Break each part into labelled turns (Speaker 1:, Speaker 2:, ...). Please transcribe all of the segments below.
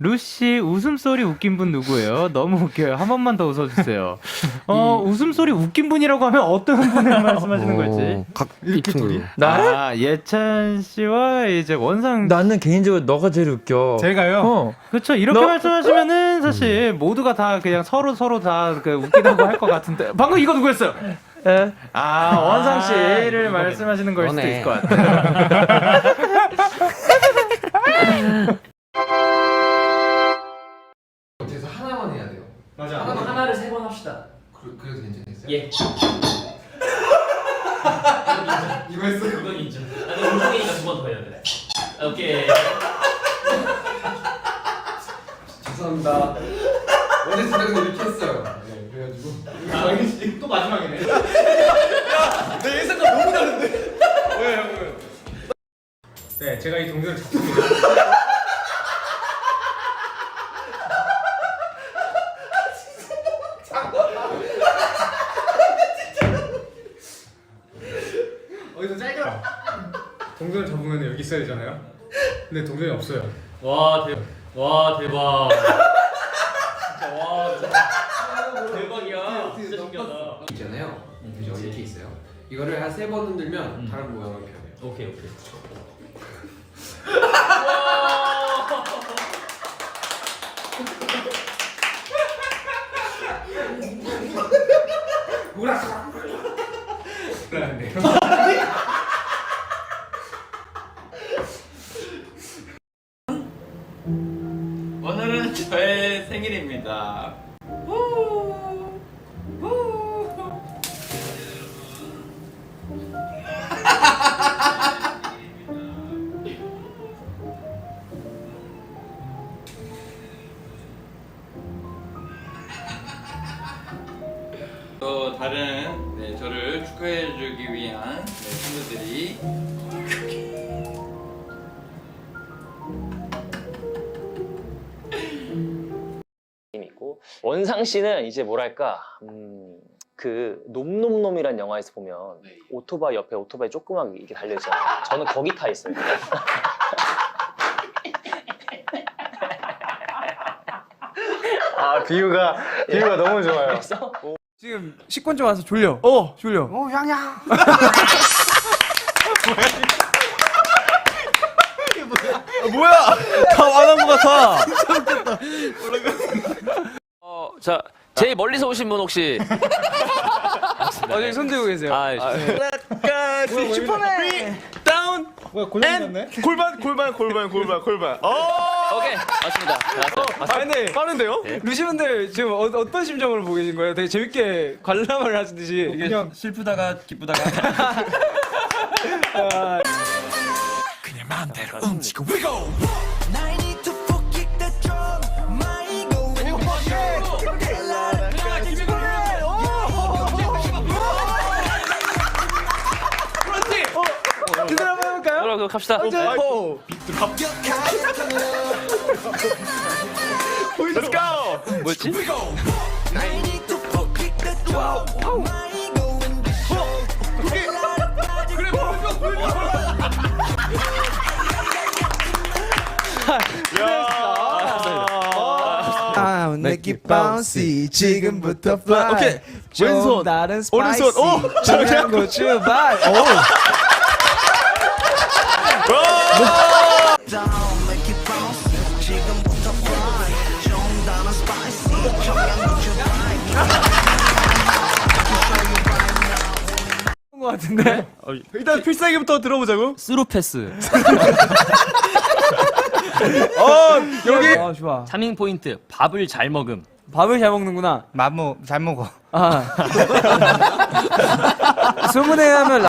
Speaker 1: 루시 웃음소리 웃긴 분 누구예요? 너무 웃겨요. 한 번만 더 웃어주세요. 어, 웃음소리 웃긴 분이라고 하면 어떤 분을 말씀하시는 걸지?
Speaker 2: 각 이렇게 둘이
Speaker 1: 아, 예찬 씨와 이제 원상.
Speaker 3: 나는 개인적으로 너가 제일 웃겨.
Speaker 2: 제가요?
Speaker 3: 어.
Speaker 1: 그렇죠. 이렇게
Speaker 3: 너-
Speaker 1: 말씀하시면은 사실 모두가 다 그냥 서로 서로 다그 웃기다고 할 것 같은데 방금 이거 누구였어요?
Speaker 3: 에?
Speaker 1: 아 원상 씨를 말씀하시는 걸 수도
Speaker 2: 너네.
Speaker 1: 있을 것 같아요.
Speaker 4: 그래서 하나만 해야 돼요.
Speaker 1: 맞아.
Speaker 4: 하나만
Speaker 5: 하나를 세 번 합시다.
Speaker 4: 그, 그래도 괜찮겠어요?
Speaker 5: 예.
Speaker 4: 이거 했어요?
Speaker 5: 그건 인정. 아니 운동이니까 두 번 더 해야 돼. 오케이.
Speaker 4: 죄송합니다. 어제 진짜 근데 이렇게 했어요. 네, 그래가지고
Speaker 5: 아, 또 마지막이네.
Speaker 2: 네 제가 이 동전을 잡습니다 어디서 짧게 동전을 잡으면 여기 있어야 되잖아요 근데 동전이 없어요
Speaker 5: 와 대박. 와 대박. 진짜 와 진짜 대박이야. 진짜 신기하다.
Speaker 4: 있잖아요. 그죠? 이렇게 있어요. 이거를 한 세 번 흔들면 다른 모양을 표현해요.
Speaker 5: 오케이 오케이.
Speaker 6: 씨는 이제 뭐랄까 음, 그 놈놈놈이란 영화에서 보면
Speaker 4: 네.
Speaker 6: 오토바이 옆에 오토바이 조그맣게 이렇게 달려 있잖아요. 저는 거기 타 있어요.
Speaker 3: 아 비유가 비유가 너무 좋아요.
Speaker 6: 그래서
Speaker 3: 지금 식권좀 와서 졸려. 어 졸려.
Speaker 2: 어 향야
Speaker 3: 뭐야? 다 완한 것 같아.
Speaker 7: 어, 자, 제일 멀리서 오신 분 혹시?
Speaker 3: 어디 손 들고 계세요.
Speaker 7: 아,
Speaker 3: 슈퍼맨. 다운.
Speaker 2: 뭐야 고장 났네?
Speaker 3: 골반 골반 골반 골반 골반. 어.
Speaker 7: 오케이, 맞습니다. 자,
Speaker 3: 아 근데 빠른데요? 루시분들 지금 어, 어떤 심정으로 보고 계신 거예요? 되게 재밌게 관람을 하시듯이
Speaker 2: 그냥
Speaker 8: 슬프다가 기쁘다가
Speaker 3: 제대로
Speaker 7: 갑시다.
Speaker 3: 오. Let's go.
Speaker 7: 뭐였지?
Speaker 3: 아, 내기 바운시 지금부터 fly.
Speaker 7: 오케이.
Speaker 3: 좀
Speaker 7: 왼손.
Speaker 3: 다른
Speaker 7: 오른손.
Speaker 3: 스파이시.
Speaker 7: 오,
Speaker 3: 거 출발. 오. 것 같은데. 일단 필살기부터 들어보자고.
Speaker 7: 스루 패스.
Speaker 3: 어, 여기. 아, 좋아.
Speaker 7: 3인 포인트. 밥을 잘 먹음.
Speaker 3: 밥을 잘 먹는구나.
Speaker 2: 맘모 잘 먹어
Speaker 3: 아. 소문에 하면 라...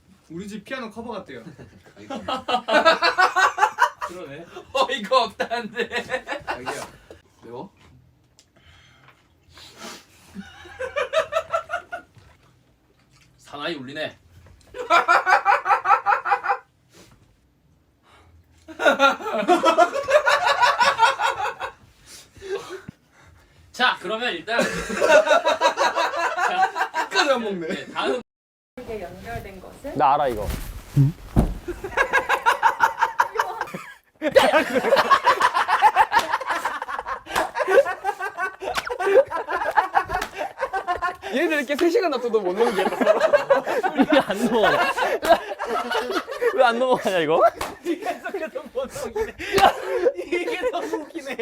Speaker 2: 우리 집 피아노 커버 같대요.
Speaker 5: 그러네.
Speaker 8: 어이가 없다는데.
Speaker 4: 자기야 매워?
Speaker 5: 사나이 울리네. 자, 그러면 일단 자,
Speaker 4: 끝까지 안 먹네.
Speaker 5: 네, 다음
Speaker 6: 나 알아 이거.
Speaker 3: 얘들 이렇게 3시간 놔둬도 못 넘기겠다.
Speaker 7: 왜안 넘어가냐? 왜안 넘어가냐 이거?
Speaker 3: 이게 너무 웃기네.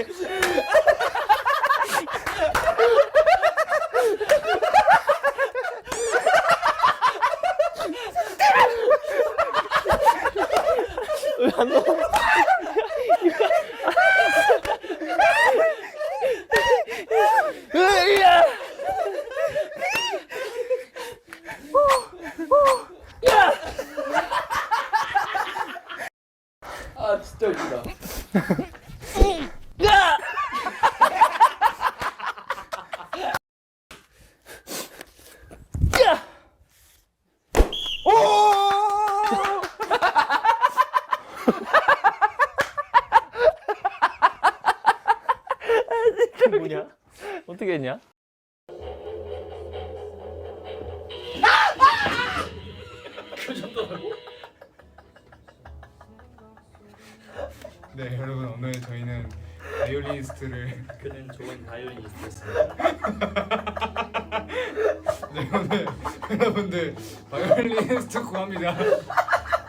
Speaker 2: 네 여러분 오늘 저희는 바이올리니스트를
Speaker 5: 그는 좋은 바이올리니스트였습니다.
Speaker 2: 네 오늘 여러분들 바이올리니스트 구합니다.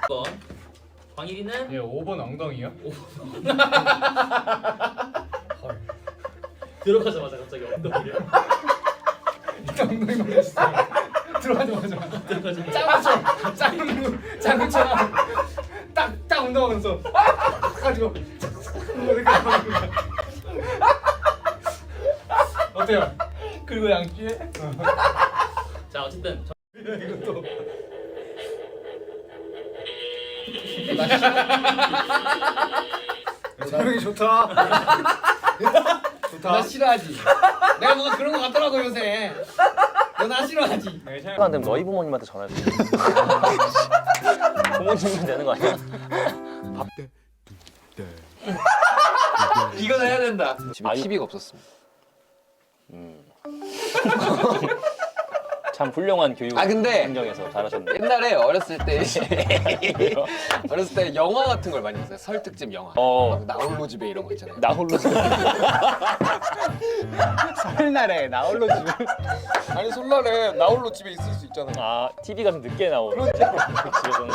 Speaker 5: 5번. 광일이는?
Speaker 2: 예 5번 엉덩이요?
Speaker 5: 들어가자마자 갑자기 엉덩이를.
Speaker 2: 일단 엉덩이만 했어요. 들어가자마자. 짱구처럼. 짱구 짱구처럼 딱딱 운동하면서 가지고 이렇게 하는 거야. 어때요?
Speaker 3: 그리고 양치해?
Speaker 5: 자 어쨌든 저-
Speaker 2: 이것도 촬영이 좋다. 좋다.
Speaker 4: 나 싫어하지. 내가 뭔가 그런 거 같더라고 요새. 너 나 싫어하지.
Speaker 2: 네, 촬영-
Speaker 6: 안 되면 너희 부모님한테 전화해. 부모님이면 되는 거 아니야?
Speaker 4: 이건 해야 된다. 집에
Speaker 6: 아니-
Speaker 4: TV가 없었습니다.
Speaker 6: 참 훌륭한 교육
Speaker 4: 아, 근데-
Speaker 6: 환경에서 잘하셨네.
Speaker 4: 옛날에 어렸을 때 어렸을 때 영화 같은 걸 많이 봤어요. 설득집 영화.
Speaker 6: 어.
Speaker 4: 막 나홀로 집에 이런 거 있잖아요.
Speaker 6: 나 홀로
Speaker 3: 설날에 나 홀로 집에. 아니 설날에 나 홀로 집에 있을 수 있잖아.
Speaker 6: 아 TV가 좀 늦게 나오는 집에서는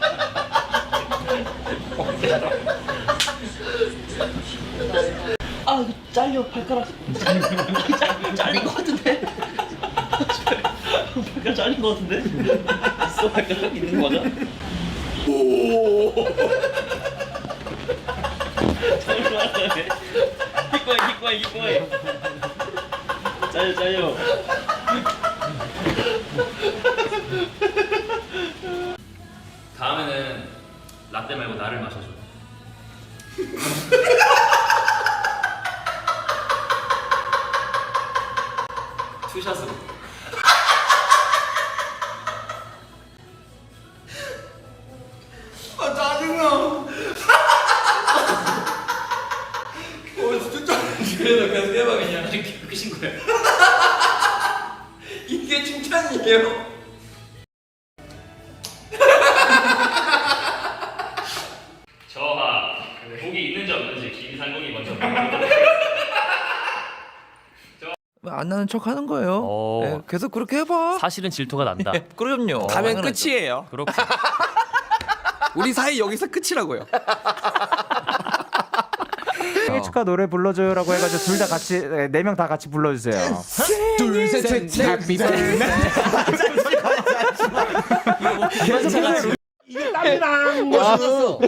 Speaker 7: 잘린 것 같은데? 발가락 잘린 것 같은데? 있어 발가락 있는 거죠? 오. 잘해. 기꺼이 기꺼이 기꺼이. 잘려 잘려.
Speaker 5: 다음에는 라떼 말고 나를 마셔줘. 투샷으로.
Speaker 8: 안 나는 척 하는 거예요.
Speaker 7: 어.
Speaker 8: 네, 계속 그렇게 해봐.
Speaker 7: 사실은 질투가 난다.
Speaker 8: 그럼요.
Speaker 3: 가면
Speaker 8: 당연하죠.
Speaker 3: 끝이에요.
Speaker 7: 그렇고
Speaker 8: 우리 사이 여기서 끝이라고요.
Speaker 1: 생일 축하 노래 불러줘요라고 해가지고 둘 다 같이 네 명 다 같이 불러주세요.
Speaker 2: 둘셋넷 해피 버스데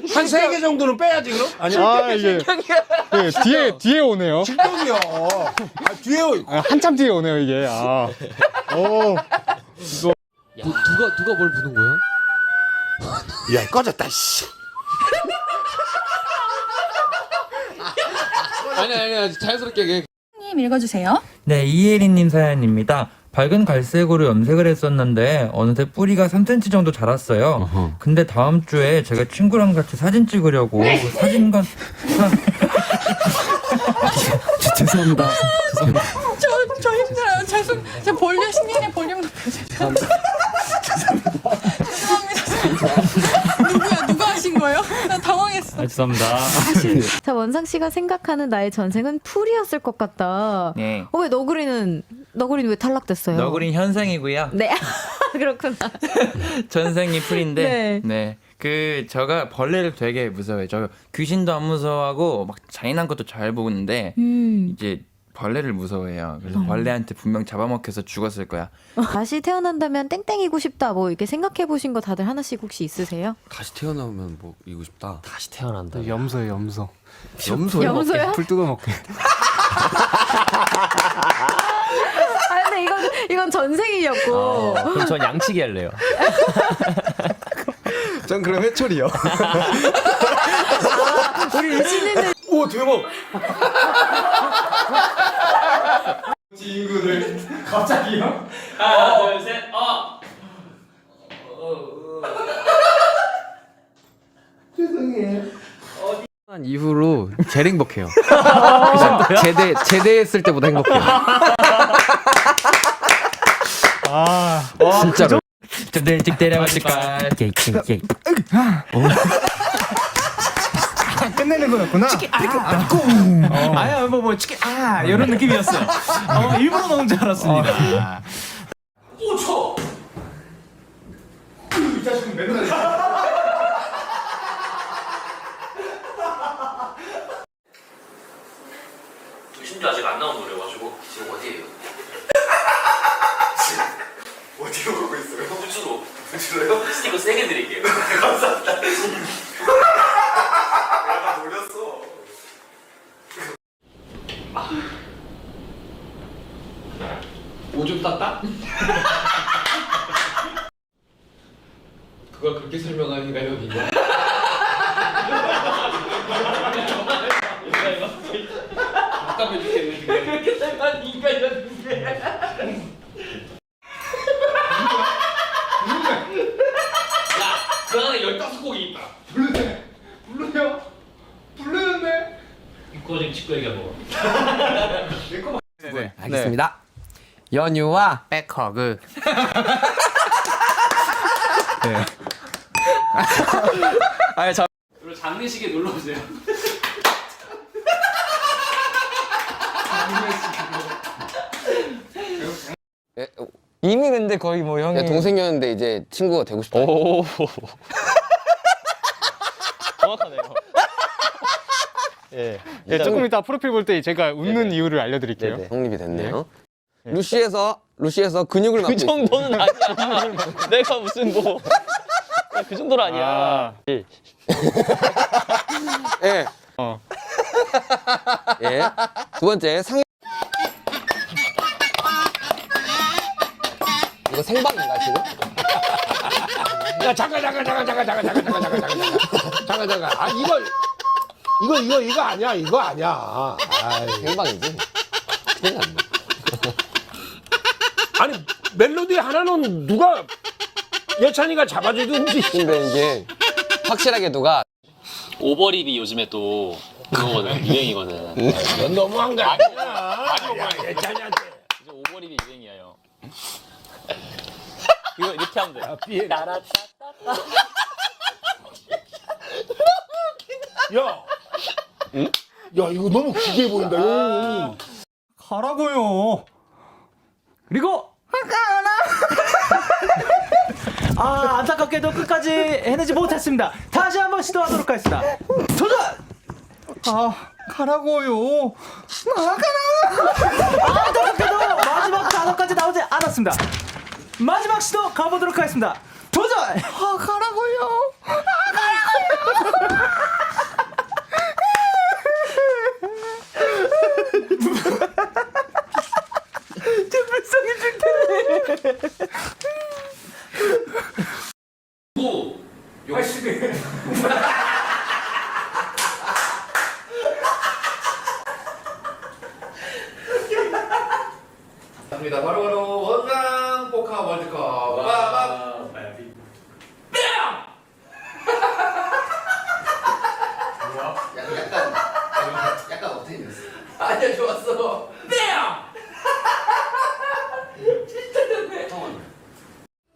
Speaker 9: 이한세 개 정도는 빼야지 그럼? 아니
Speaker 2: 아 이게 네, 뒤에 뒤에 오네요
Speaker 9: 실력이요. 아 뒤에요.
Speaker 2: 아, 한참 뒤에 오네요 이게 아. 오
Speaker 4: 누가 누가 뭘 부는 거야?
Speaker 9: 야 꺼졌다 씨.
Speaker 4: 아니 아니 아니 자연스럽게.
Speaker 10: 님 읽어주세요.
Speaker 8: 네, 이혜린님 사연입니다. 밝은 갈색으로 염색을 했었는데 어느새 뿌리가 3cm 정도 자랐어요. 근데 다음 주에 제가 친구랑 같이 사진 찍으려고 사진관
Speaker 2: 죄송합니다
Speaker 10: 저, 저 힘들어요. 죄송, 제 볼륨, 신경의 볼륨 높여주세요. 죄송합니다. 누구야? 누가 하신 거예요? 나 당황했어.
Speaker 1: 죄송합니다.
Speaker 11: 자 원상 씨가 생각하는 나의 전생은 풀이었을 것 같다.
Speaker 8: 네.
Speaker 11: 어 왜 너구리는 너구리는 왜 탈락됐어요?
Speaker 8: 너구리는 현생이고요.
Speaker 11: 네 그렇구나.
Speaker 8: 전생이 풀인데
Speaker 11: 네.
Speaker 8: 네. 그 저가 벌레를 되게 무서워해요. 저 귀신도 안 무서워하고 막 잔인한 것도 잘 보는데
Speaker 11: 음
Speaker 8: 이제 벌레를 무서워해요. 그래서 벌레한테 분명 잡아먹혀서 죽었을 거야.
Speaker 11: 다시 태어난다면 땡땡이고 싶다. 뭐 이렇게 생각해 보신 거 다들 하나씩 혹시 있으세요?
Speaker 8: 다시 태어나면 뭐 이고 싶다.
Speaker 4: 다시 태어난다.
Speaker 2: 염소에 염소
Speaker 8: 염소
Speaker 11: 염소요?
Speaker 2: 불 뜯어 먹게
Speaker 11: 아 근데 이건 이건 전생이었고.
Speaker 1: 그럼 전 양치기 할래요.
Speaker 9: 전 그럼 해철이요.
Speaker 11: 우리 유진이는
Speaker 9: 오 대박.
Speaker 2: 친구들 갑자기요?
Speaker 5: 하나, 둘, 셋, 어.
Speaker 4: 이후로 제일 행복해요. 제대 제대했을 때보다 행복해요.
Speaker 2: 아
Speaker 4: 진짜로.
Speaker 8: 좀 일찍 데려가실까?
Speaker 2: 끝내는 거였구나
Speaker 1: 아야 뭐 뭐 치킨 아 이런 느낌이었어요. 어, 일부러 넣은 줄 알았습니다.
Speaker 7: 심지어 아직 안 나온 노래가지고 지금 어디에요? 어디로 가고 있어요? 부주로 부주로요? 스티커 세게 드릴게요 감사합니다 내가 놀렸어
Speaker 4: 오줌 쌌다? 그걸 그렇게 설명하니까 여기 있냐? 답답해 죽겠네 그렇게 설명하니까 여기
Speaker 7: 그 안에 15곡이 있다
Speaker 2: 불러요 부르는데
Speaker 7: 그거 지금 직구 얘기한 거
Speaker 4: 알겠습니다. 연유와 백허그.
Speaker 7: 그리고 장례식에 놀러 오세요
Speaker 3: 이미 근데 거의 뭐 형이
Speaker 4: 야, 동생이었는데 이제 친구가 되고 싶다.
Speaker 6: 오. 정확하네요. 예.
Speaker 2: 예, 조금 이따 프로필 볼 때 제가 웃는
Speaker 6: 네네.
Speaker 2: 이유를 알려드릴게요
Speaker 6: 네네.
Speaker 4: 성립이 됐네요. 루시에서 루시에서 근육을 맡고
Speaker 6: 그 정도는 아니야. 내가 무슨 뭐. 야, 그 정도는 아니야.
Speaker 2: 아.
Speaker 6: 예.
Speaker 4: 있- 예.
Speaker 2: 어.
Speaker 4: 예. 두 번째 상. 이거 생방인가 지금?
Speaker 9: 야 잠깐 잠깐 잠깐 잠깐 잠깐 잠깐 잠깐 잠깐 잠깐 잠깐 잠깐. 아 이거 이거 이거 이거 아니야 이거 아니야. 아이.
Speaker 4: 생방이지. 큰일 났네.
Speaker 9: 아니 멜로디 하나는 누가 예찬이가 잡아주든지.
Speaker 4: 근데 이게 확실하게 누가
Speaker 7: 오버립이 요즘에 또 그거거든 유행이거든
Speaker 9: 넌 너무한 거 아니야. 야, 예찬이한테.
Speaker 7: 요즘 오버립이 유행이에요 이거 이렇게 하면 돼요
Speaker 9: 삐. 야. 야 이거 너무 기괴해 보인다. 요.
Speaker 1: 가라고요. 그리고 아 안타깝게도 끝까지 해내지 못했습니다. 다 다시 한번 시도하도록 하겠습니다. 도전! 아 가라고요. 아 가라. 아 안타깝게도 마지막 단어까지 나오지 않았습니다. 마지막 시도 가보도록 하겠습니다. 도전! 아 가라고요.
Speaker 9: 갑니다. 바로바로 원상 포카 월드컵. 빠밤. 약간 약간 약간 어떻게 됐어? 아니야 좋았어.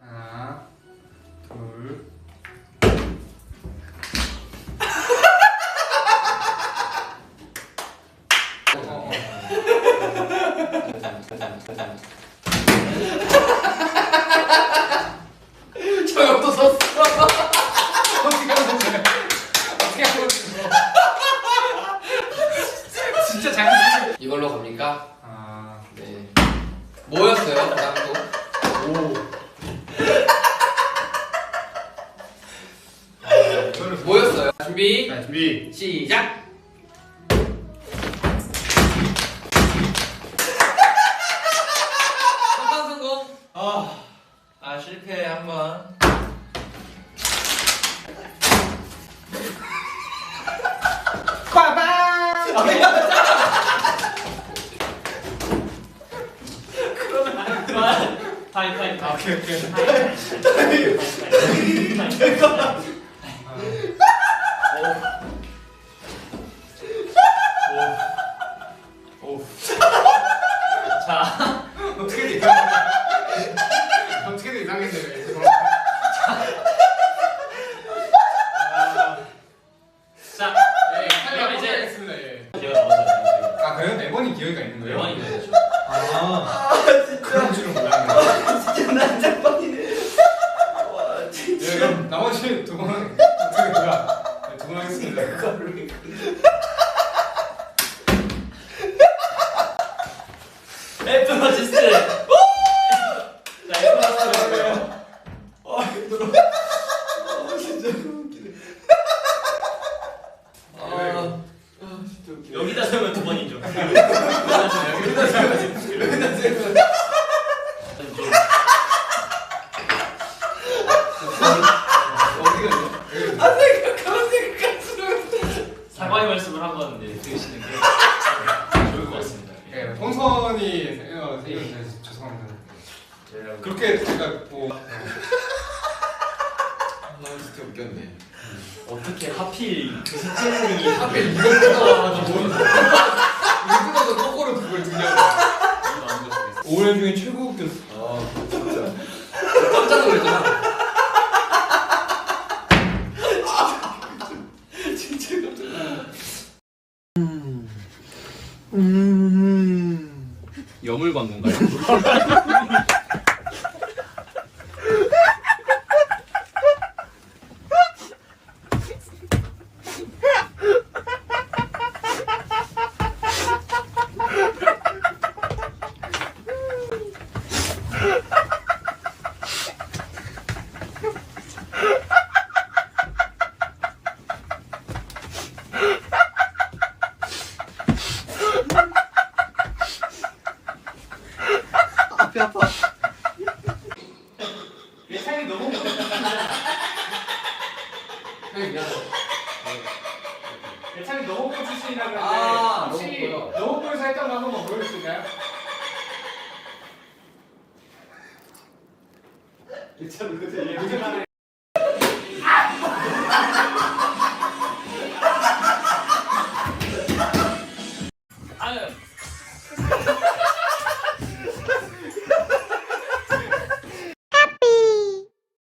Speaker 2: 하나, 둘.
Speaker 9: 저형
Speaker 8: 한번.
Speaker 5: 타임 타임 타임.
Speaker 2: 오케이, 오케이.
Speaker 5: 자,
Speaker 2: 어떻게든 이상. 어떻게든 이상했네.
Speaker 5: 자,
Speaker 2: 네,
Speaker 5: 그럼
Speaker 2: 이제
Speaker 5: 이제
Speaker 2: 하겠습니다. 예.
Speaker 5: 제가 나왔어요.
Speaker 2: 아, 그래요? 네 번이 기회가 있는 거예요?
Speaker 5: 대원이 되죠.
Speaker 2: 아, 그런 줄은 몰랐네. 진짜 난장판이네. 예, 그럼 나머지 두 번은 어떻게 제가 네, 두번 하겠습니다.
Speaker 5: 에프너지스트. 자, 에프너지스트. 여기다 세우면 두 번이죠. 여기다 세우면 여기다 세우면 좀 사과의 말씀을 한번 이제 드리시는 게 좋을 것 같습니다.
Speaker 2: 예, 혼선이 생겨 생겨서 죄송합니다. 그렇게 제가 뭐
Speaker 9: 진짜 웃겼네.
Speaker 5: 어떻게 하필 그 스탠딩이
Speaker 2: 하필 이걸 뜯어가지고 이거 뜯어서 거꾸로 그걸 듣냐고. 올해 중에 최고 웃겼어.
Speaker 9: 깜짝 놀랐잖아.
Speaker 5: 여물 광고인가요?
Speaker 2: 예상이 너무
Speaker 9: 형이 미안해.
Speaker 2: 예상이 너무 꽂히시라고 했는데
Speaker 9: 아,
Speaker 2: 혹시
Speaker 9: 너무
Speaker 2: 너무 보여서 했던 거 한번 보여줄 수 있나요? 괜찮은데 얘